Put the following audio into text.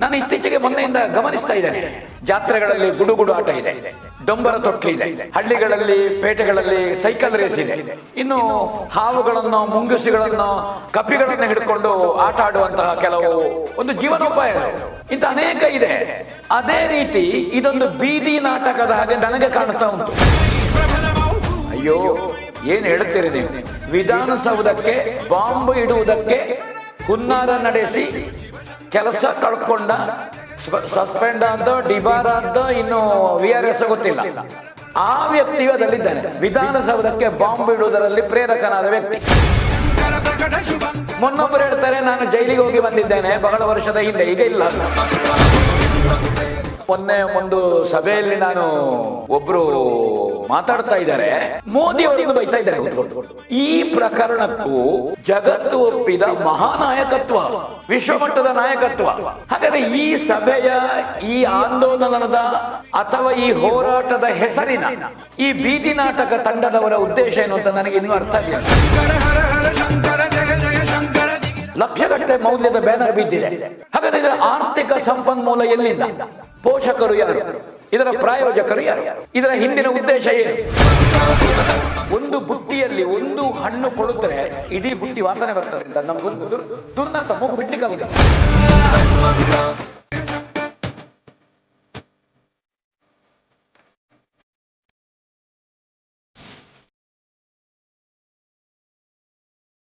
ನಾನು ಇತ್ತೀಚೆಗೆ ಮೊನ್ನೆಯಿಂದ ಗಮನಿಸ್ತಾ ಇದ್ದೇನೆ. ಜಾತ್ರೆಗಳಲ್ಲಿ ಗುಡುಗುಡು ಆಟ ಇದೆ. ಡೊಂಬರ ತೊಟ್ಲಿ ಇದೆ. ಹಳ್ಳಿಗಳಲ್ಲಿ, ಪೇಟೆಗಳಲ್ಲಿ ಸೈಕಲ್ ರೇಸ್ ಇದೆ. ಇನ್ನು ಹಾವುಗಳನ್ನು, ಮುಂಗುಸಿಗಳನ್ನು ಕಪಿಗಳನ್ನು ಹಿಡ್ಕೊಂಡು ಆಟ ಆಡುವಂತಹ ಕೆಲವು ಒಂದು ಜೀವನೋಪಾಯ ಇಂಥ ಅನೇಕ ಇದೆ. ಅದೇ ರೀತಿ ಇದೊಂದು ಬೀದಿ ನಾಟಕದ ಹಾಗೆ ನನಗೆ ಕಾಣ್ತಾ ಉಂಟು. ಅಯ್ಯೋ, ಏನ್ ಹೇಳುತ್ತೀರಿ ನೀವು? ವಿಧಾನಸೌಧಕ್ಕೆ ಬಾಂಬ್ ಇಡುವುದಕ್ಕೆ ಹುನ್ನಾರ ನಡೆಸಿ ಕೆಲಸ ಕಳ್ಕೊಂಡ. ಸಸ್ಪೆಂಡ್ ಆದ ಡಿಬಾರ್ ಅಂತ ಇನ್ನು ವಿ ಆರ್ ಎಸ್ ಗೊತ್ತಿಲ್ಲ. ಆ ವ್ಯಕ್ತಿಯು ಅದರಲ್ಲಿದ್ದಾನೆ ವಿಧಾನಸೌಧಕ್ಕೆ ಬಾಂಬ್ ಇಡುವುದರಲ್ಲಿ ಪ್ರೇರಕನಾದ ವ್ಯಕ್ತಿ. ಮೊನ್ನೊಬ್ಬರು ಹೇಳ್ತಾರೆ, ನಾನು ಜೈಲಿಗೆ ಹೋಗಿ ಬಂದಿದ್ದೇನೆ, ಬಹಳ ವರ್ಷದ ಹಿಂದೆ, ಈಗ ಇಲ್ಲ. ಮೊನ್ನೆ ಒಂದು ಸಭೆಯಲ್ಲಿ ನಾನು ಒಬ್ರು ಮಾತಾಡ್ತಾ ಇದ್ದಾರೆ. ಮೋದಿ ಅವರನ್ನು ಬೈತಾ ಇದ್ದಾರೆ. ಈ ಪ್ರಕರಣಕ್ಕೂ ಜಗತ್ತು ಒಪ್ಪಿದ ಮಹಾನಾಯಕತ್ವ, ವಿಶ್ವಮಟ್ಟದ ನಾಯಕತ್ವ. ಹಾಗಾದ್ರೆ ಈ ಸಭೆಯ ಈ ಆಂದೋಲನದ ಅಥವಾ ಈ ಹೋರಾಟದ ಹೆಸರಿನ ಈ ಬೀದಿ ನಾಟಕ ತಂಡದವರ ಉದ್ದೇಶ ಏನು ಅಂತ ನನಗೆ ಇನ್ನೂ ಅರ್ಥ ಆಗಿಲ್ಲ ಲಕ್ಷಗಟ್ಟಲೆ ಮೌಲ್ಯದ ಬ್ಯಾನರ್ ಬಿದ್ದಿದೆ. ಹಾಗಾದ್ರೆ ಆರ್ಥಿಕ ಸಂಪನ್ಮೂಲ ಎಲ್ಲಿಂದ? ಪೋಷಕರು ಯಾರು? ಇದರ ಪ್ರಾಯೋಜಕರು ಯಾರು? ಇದರ ಹಿಂದಿನ ಉದ್ದೇಶ ಏನು? ಒಂದು ಬುಟ್ಟಿಯಲ್ಲಿ ಒಂದು ಹಣ್ಣು ಕೊಡುತ್ತರೆ ಇಡೀ ಬುಟ್ಟಿ ವಾಸನೆ ಬರ್ತದೆ. ನಮ್ಗೊಂದು ದುರ್- ದುರ್ನಾತ ಮೂಗು ಬಿಡ್ಲಿಕ್ಕೆ